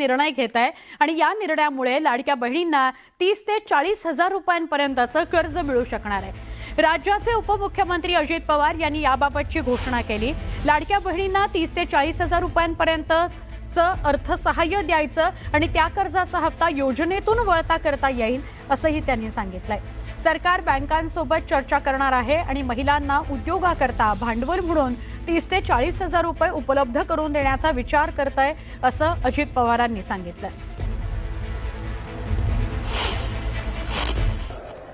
निर्णय घेत आहे आणि या निर्णयामुळे लाडक्या बहिणींना तीस ते चाळीस हजार रुपयांपर्यंतचं कर्ज मिळू शकणार आहे. राज्याचे उपमुख्यमंत्री अजित पवार यांनी याबाबतची घोषणा केली. लाडक्या बहिणींना तीस ते चाळीस हजार रुपयांपर्यंतचं अर्थसहाय्य द्यायचं आणि त्या कर्जाचा हप्ता योजनेतून वळता करता येईल असंही त्यांनी सांगितलंय. सरकार बँकांसोबत चर्चा करणार आहे आणि महिलांना उद्योगाकरता भांडवल म्हणून तीस ते चाळीस हजार रुपये उपलब्ध करून देण्याचा विचार करत आहे असं अजित पवारांनी सांगितलं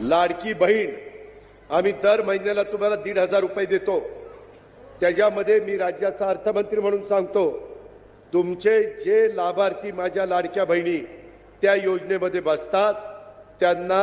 लाडकी बहीण आम्ही दर महिन्याला तुम्हाला दीड हजार रुपये देतो. त्याच्यामध्ये मी राज्याचा अर्थमंत्री म्हणून सांगतो तुमचे जे लाभार्थी माझ्या लाडक्या बहिणी त्या योजनेमध्ये बसतात त्यांना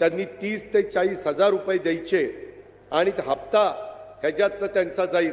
त्यांनी तीस ते चाळीस हजार रुपये द्यायचे आणि हप्ता ह्याच्यातनं त्यांचा जाईल.